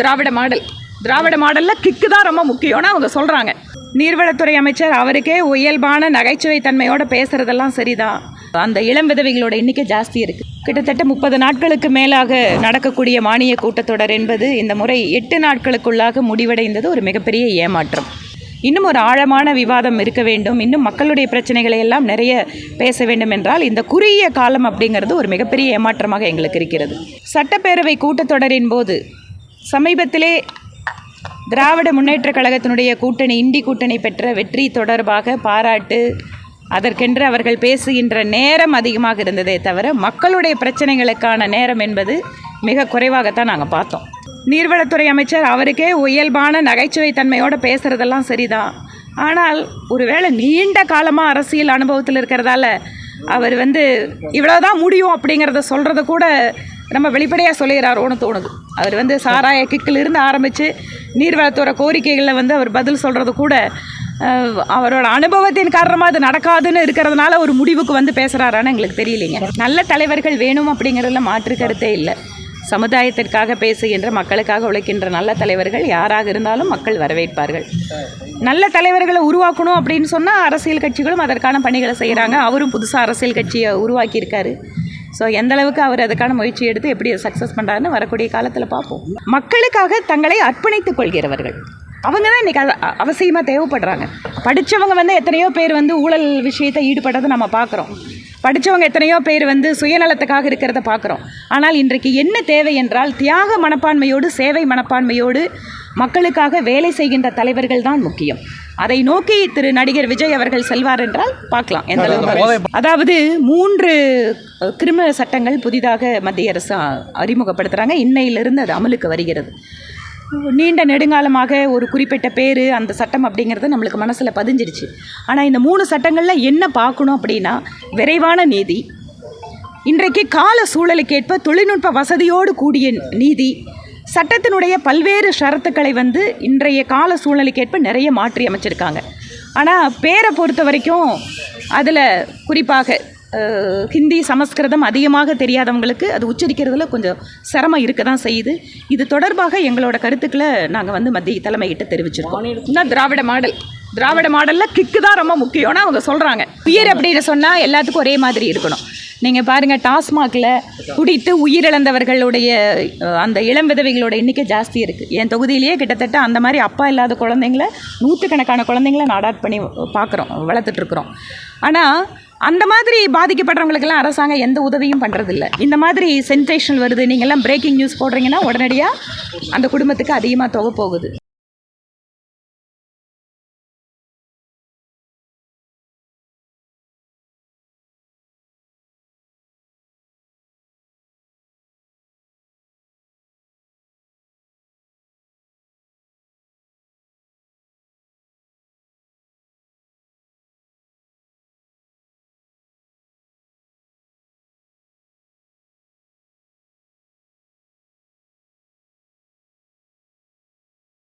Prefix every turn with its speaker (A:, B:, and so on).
A: திராவிட model. திராவிட மாடலில் kick தான் ரொம்ப முக்கியம்னு அவங்க சொல்கிறாங்க நீர்வளத்துறை அமைச்சர் அவருக்கே இயல்பான நகைச்சுவை தன்மையோட பேசுகிறதெல்லாம் சரிதான். அந்த இளம் விதவைகளோட எண்ணிக்கை ஜாஸ்தி இருக்குது கிட்டத்தட்ட முப்பது நாட்களுக்கு மேலாக நடக்கக்கூடிய மானிய கூட்டத்தொடர் என்பது இந்த முறை எட்டு நாட்களுக்குள்ளாக முடிவடைந்தது ஒரு மிகப்பெரிய ஏமாற்றம். இன்னும் ஒரு ஆழமான விவாதம் இருக்க வேண்டும். இன்னும் மக்களுடைய பிரச்சனைகளை எல்லாம் நிறைய பேச வேண்டும் என்றால் இந்த குறுகிய காலம் அப்படிங்கிறது ஒரு மிகப்பெரிய ஏமாற்றமாக எங்களுக்கு இருக்கிறது. சட்டப்பேரவை கூட்டத்தொடரின் போது சமீபத்திலே திராவிட முன்னேற்றக் கழகத்தினுடைய கூட்டணி இண்டி கூட்டணி பெற்ற வெற்றி தொடர்பாக பாராட்டு அதற்கென்று அவர்கள் பேசுகின்ற நேரம் அதிகமாக இருந்ததே தவிர மக்களுடைய பிரச்சனைகளுக்கான நேரம் என்பது மிக குறைவாகத்தான் நாங்கள் பார்த்தோம். நீர்வளத்துறை அமைச்சர் அவருக்கே இயல்பான நகைச்சுவை தன்மையோடு பேசுகிறதெல்லாம் சரிதான். ஆனால் ஒருவேளை நீண்ட காலமாக அரசியல் அனுபவத்தில் இருக்கிறதால அவர் வந்து இவ்வளோதான் முடியும் அப்படிங்கிறத சொல்கிறத கூட நம்ம வெளிப்படையாக சொல்லிடுறாரோன்னு தோணுது. அவர் வந்து சாராய கிக்கிலிருந்து ஆரம்பித்து நீர்வளத்துறை கோரிக்கைகளில் வந்து அவர் பதில் சொல்கிறது கூட அவரோட அனுபவத்தின் காரணமாக அது நடக்காதுன்னு இருக்கிறதுனால ஒரு முடிவுக்கு வந்து பேசுகிறாரான்னு எங்களுக்கு தெரியலைங்க. நல்ல தலைவர்கள் வேணும் அப்படிங்கிறதுல மாற்று கருத்தே இல்லை. சமுதாயத்திற்காக பேசுகின்ற மக்களுக்காக உழைக்கின்ற நல்ல தலைவர்கள் யாராக இருந்தாலும் மக்கள் வரவேற்பார்கள். நல்ல தலைவர்களை உருவாக்கணும் அப்படின்னு சொன்னால் அரசியல் கட்சிகளும் அதற்கான பணிகளை செய்கிறாங்க அவரும் புதுசாக அரசியல் கட்சியை உருவாக்கியிருக்காரு. ஸோ எந்த அளவுக்கு அவர் அதுக்கான முயற்சி எடுத்து எப்படி சக்ஸஸ் பண்ணுறாருன்னு வரக்கூடிய காலத்தில் பார்ப்போம். மக்களுக்காக தங்களை அர்ப்பணித்துக் கொள்கிறவர்கள். அவங்க தான் இன்றைக்கி அவசியமாக தேவைப்படுறாங்க. படித்தவங்க வந்து எத்தனையோ பேர் வந்து ஊழல் விஷயத்தை ஈடுபடுறதை நம்ம பார்க்குறோம். படித்தவங்க எத்தனையோ பேர் வந்து சுயநலத்துக்காக இருக்கிறத பார்க்குறோம். ஆனால் இன்றைக்கு என்ன தேவை என்றால் தியாக மனப்பான்மையோடு சேவை மனப்பான்மையோடு மக்களுக்காக வேலை செய்கின்ற தலைவர்கள் தான் முக்கியம். அதை நோக்கி திரு நடிகர் விஜய் அவர்கள் செல்வார் என்றால் பார்க்கலாம். எந்த அளவுக்கு அதாவது மூன்று கிரிமினல் சட்டங்கள் புதிதாக மத்திய அரசு அறிமுகப்படுத்துகிறாங்க இன்னையிலிருந்து அது அமலுக்கு வருகிறது. நீண்ட நெடுங்காலமாக ஒரு குறிப்பிட்ட பேர் அந்த சட்டம் அப்படிங்கிறது நம்மளுக்கு மனசில் பதிஞ்சிருச்சு. ஆனால் இந்த மூணு சட்டங்களில் என்ன பார்க்கணும் அப்படின்னா விரைவான நீதி இன்றைக்கு கால சூழலுக்கேற்ப தொழில்நுட்ப வசதியோடு கூடிய நீதி சட்டத்தினுடைய பல்வேறு ஷரத்துக்களை வந்து இன்றைய கால சூழலுக்கேற்ப நிறைய மாற்றி அமைச்சிருக்காங்க. ஆனால் பேரை பொறுத்த வரைக்கும் அதில் குறிப்பாக ஹிந்தி சமஸ்கிருதம் அதிகமாக தெரியாதவங்களுக்கு அது உச்சரிக்கிறதுல கொஞ்சம் சிரமம் இருக்க தான் செய்யுது. இது தொடர்பாக எங்களோட கருத்துக்களை நாங்கள் வந்து மத்திய தலைமைகிட்ட தெரிவிச்சிருக்கோம். திராவிட மாடல். திராவிட மாடலில் கிக்கு தான் ரொம்ப முக்கியம்னு அவங்க சொல்கிறாங்க உயிர் அப்படின்னு சொன்னால் எல்லாத்துக்கும் ஒரே மாதிரி இருக்கணும். நீங்கள் பாருங்கள் டாஸ்மாகில் குடித்து உயிரிழந்தவர்களுடைய அந்த இளம் விதவைகளோட எண்ணிக்கை ஜாஸ்தி இருக்குது என் தொகுதியிலேயே கிட்டத்தட்ட அந்த மாதிரி அப்பா இல்லாத குழந்தைங்கள நூற்றுக்கணக்கான குழந்தைங்கள நாடாட் பண்ணி பார்க்குறோம் வளர்த்துட்ருக்குறோம். ஆனால் அந்த மாதிரி பாதிக்கப்படுறவங்களுக்கெல்லாம் அரசாங்கம் எந்த உதவியும் பண்ணுறதில்ல இந்த மாதிரி சென்சேஷனல் வருது நீங்கள்லாம் பிரேக்கிங் நியூஸ் போடுறீங்கன்னா உடனடியாக அந்த குடும்பத்துக்கு அதிகமாக தொகை போகுது.